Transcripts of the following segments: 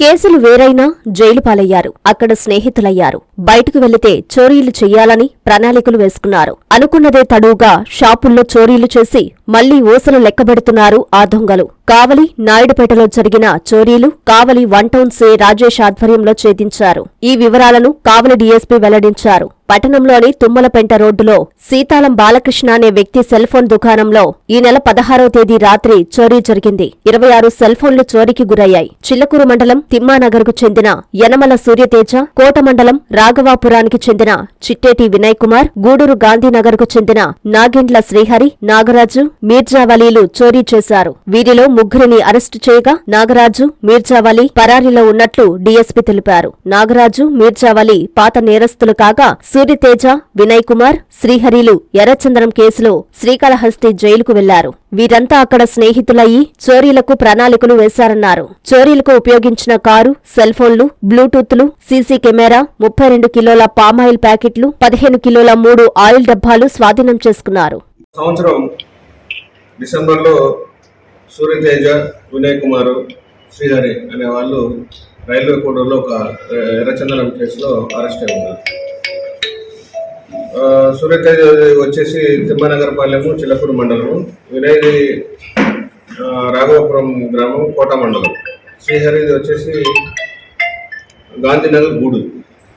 కేసులు వేరైనా జైలు పాలయ్యారు. అక్కడ స్నేహితులయ్యారు. బయటకు వెళితే చోరీలు చెయ్యాలని ప్రణాళికలు వేసుకున్నారు. అనుకున్నదే తడువుగా షాపుల్లో చోరీలు చేసి మళ్ళీ ఊసలు లెక్కబెడుతున్నారు ఆ దొంగలు. కావలి నాయుడుపేటలో జరిగిన చోరీలు కావలి వన్ టౌన్ సే రాజేష్ ఆధ్వర్యంలో ఛేదించారు. ఈ వివరాలను కావలి డీఎస్పీ వెల్లడించారు. పట్టణంలోని తుమ్మలపెంట రోడ్డులో సీతాలం బాలకృష్ణ అనే వ్యక్తి సెల్ ఫోన్ దుకాణంలో ఈ నెల పదహారవ తేదీ రాత్రి చోరీ జరిగింది. ఇరవై ఆరు సెల్ఫోన్లు చోరీకి గురయ్యాయి. చిల్లకూరు మండలం తిమ్మానగర్కు చెందిన యనమల సూర్యతేజ కోట మండలం రాఘవాపురానికి చెందిన చిట్టేటి వినయ్ కుమార్ గూడూరు గాంధీనగర్కు చెందిన నాగెండ్ల శ్రీహరి నాగరాజు మీర్జావలీలు చోరీ చేశారు. వీరిలో ముగ్గురిని అరెస్టు చేయగా నాగరాజు మీర్జావలి పరారీలో ఉన్నట్లు డీఎస్పీ తెలిపారు. నాగరాజు మీర్జావలి పాత నేరస్తులు కాగా సూర్యతేజ వినయ్ కుమార్ శ్రీహరిలు ఎర్రచందనం కేసులో శ్రీకాళహస్తి జైలుకు వెళ్ళారు. వీరంతా అక్కడ స్నేహితులయ్యి చోరీలకు ప్రణాళికలు వేశారన్నారు. చోరీలకు ఉపయోగించిన కారు సెల్ ఫోన్లు బ్లూటూత్లు సీసీ కెమెరా ముప్పై రెండు కిలోల పామాయిల్ ప్యాకెట్లు పదిహేను కిలోల మూడు ఆయిల్ డబ్బాలు స్వాధీనం చేసుకున్నారు. సంవత్సరం డిసెంబర్లో సూర్యతేజ వినయ్ కుమార్ శ్రీహరి అనే వాళ్ళు రైల్వే కోడూరులో ఒక ఎర్రచందనం కేసులో అరెస్ట్ అయి ఉన్నారు సురేఖ వచ్చేసి తిమ్మనగరపాలెము చిల్లపూడి మండలము వినయ్ది రాఘవపురం గ్రామం కోట మండలం. శ్రీహరిది వచ్చేసి గాంధీనగర్ గూడు.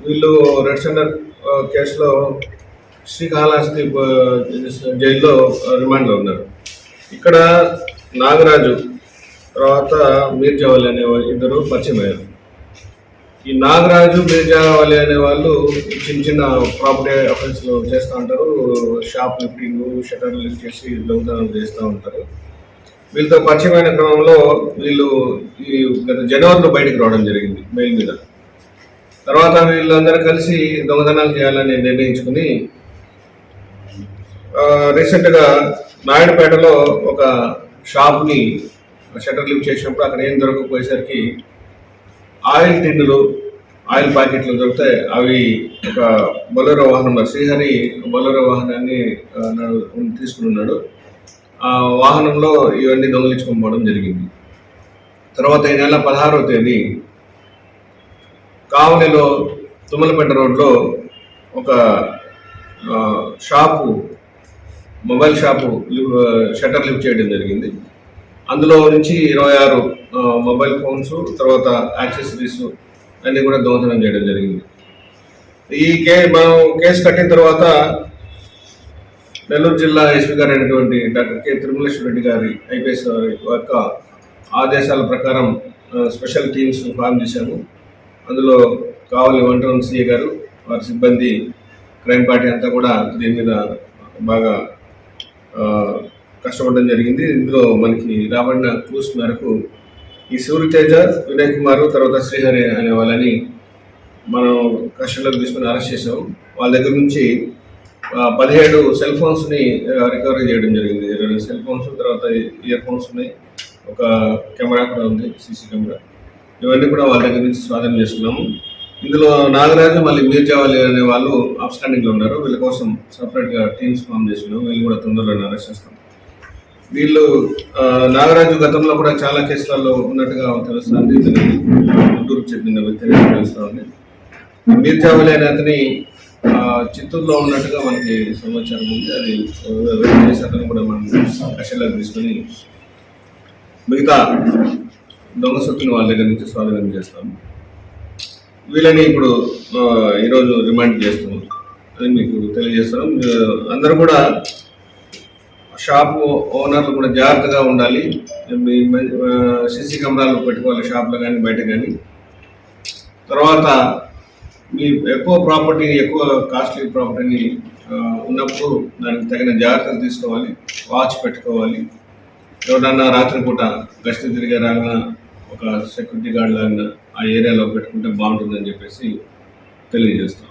వీళ్ళు రెడ్ సెంటర్ కేసులో శ్రీకాళహస్తి జైల్లో రిమాండ్లో ఉన్నారు. ఇక్కడ నాగరాజు తర్వాత మీర్ జవల్ అనే ఇద్దరు పరిచయం అయ్యారు ఈ నాగరాజు మీర్ జవాలి అనే వాళ్ళు చిన్న చిన్న ప్రాపర్టీ అఫెన్స్లు చేస్తూ ఉంటారు. షాప్ లిఫ్టింగ్ షటర్ లిఫ్ట్ చేసి దొంగతనం చేస్తూ ఉంటారు. వీళ్ళతో పరిచయమైన క్రమంలో వీళ్ళు ఈ గత జనవరిలో బయటకు రావడం జరిగింది మెయిల్ మీద. తర్వాత వీళ్ళందరూ కలిసి దొంగతనాలు చేయాలని నిర్ణయించుకుని రీసెంట్గా నాయుడుపేటలో ఒక షాప్ని షటర్ లిఫ్ట్ చేసినప్పుడు అక్కడ ఏం దొరకకపోయేసరికి ఆయిల్ టిన్నులు ఆయిల్ ప్యాకెట్లు దొరికితే అవి ఒక బొలెరో వాహనంలో శ్రీహరి బొలెరో వాహనాన్ని నడు- తీసుకుని ఉన్నాడు ఆ వాహనంలో ఇవన్నీ దొంగిలించుకొని పోవడం జరిగింది. తర్వాత ఈ నెల పదహారవ తేదీ కావలిలో తుమ్మలపేట రోడ్లో ఒక shop mobile shop shutter lift చేయడం జరిగింది. అందులో నుంచి ఇరవై ఆరు మొబైల్ ఫోన్స్ తర్వాత యాక్సెసరీస్ అన్నీ కూడా దొంగతనం చేయడం జరిగింది. ఈ కే మనం కేసు కట్టిన తర్వాత నెల్లూరు జిల్లా ఎస్పీ గారు అయినటువంటి డాక్టర్ కె. తిరుమలేశ్వర రెడ్డి గారి ఐపీఎస్ యొక్క ఆదేశాల ప్రకారం స్పెషల్ టీమ్స్ ఫామ్ చేశాము. అందులో కావలి వన్ టౌన్ సిఏ గారు వారి సిబ్బంది క్రైమ్ పార్టీ అంతా కూడా దీని మీద బాగా కష్టపడడం జరిగింది. ఇందులో మనకి రాబడిన క్లూస్ మేరకు ఈ సూర్యతేజ వినయ్ కుమార్ తర్వాత శ్రీహరి అనే వాళ్ళని మనం కస్టడీలోకి తీసుకుని అరెస్ట్ చేసాం వాళ్ళ దగ్గర నుంచి పదిహేడు సెల్ ఫోన్స్ని రికవరీ చేయడం జరిగింది. రెండు సెల్ ఫోన్స్ తర్వాత ఇయర్ ఫోన్స్ ఉన్నాయి. ఒక కెమెరా కూడా ఉంది సీసీ కెమెరా. ఇవన్నీ కూడా వాళ్ళ దగ్గర నుంచి స్వాధీనం చేసుకున్నాము. ఇందులో నాగరాజు మళ్ళీ మీర్జావాలి అనే వాళ్ళు అప్స్టాండింగ్లో ఉన్నారు. వీళ్ళ కోసం సపరేట్గా టీమ్స్ ఫామ్ చేసుకున్నాం వీళ్ళు కూడా తొందరలో అరెస్ట్ చేస్తాం. వీళ్ళు నాగరాజు గతంలో కూడా చాలా కేసులలో ఉన్నట్టుగా తెలుస్తుంది. ఇతను గుంటూరుకు చెందిన వ్యక్తి తెలుస్తుంది. మీర్జావలి అనే అతని చిత్తూరులో ఉన్నట్టుగా మనకి సమాచారం ఉంది. అది వెరిఫై అతను కూడా మనం కక్షలో తీసుకొని మిగతా దొంగ సొత్తుని వాళ్ళ దగ్గర నుంచి స్వాధీనం చేస్తాము. వీళ్ళని ఇప్పుడు ఈరోజు రిమాండ్ చేస్తాము అని మీకు తెలియజేస్తాం అందరూ కూడా షాప్ ఓనర్లు కూడా జాగ్రత్తగా ఉండాలి. మీ సీసీ కెమెరాలు పెట్టుకోవాలి షాప్లో కానీ బయట కానీ. తర్వాత మీ ఎక్కువ ప్రాపర్టీని ఎక్కువ కాస్ట్లీ ప్రాపర్టీని ఉన్నప్పుడు దానికి తగిన జాగ్రత్తలు తీసుకోవాలి. వాచ్ పెట్టుకోవాలి. ఎవరన్నా రాత్రిపూట గస్తీ తిరిగే రాగా ఒక సెక్యూరిటీ గార్డ్ లాగా ఆ ఏరియాలో పెట్టుకుంటే బాగుంటుందని చెప్పేసి తెలియజేస్తాం.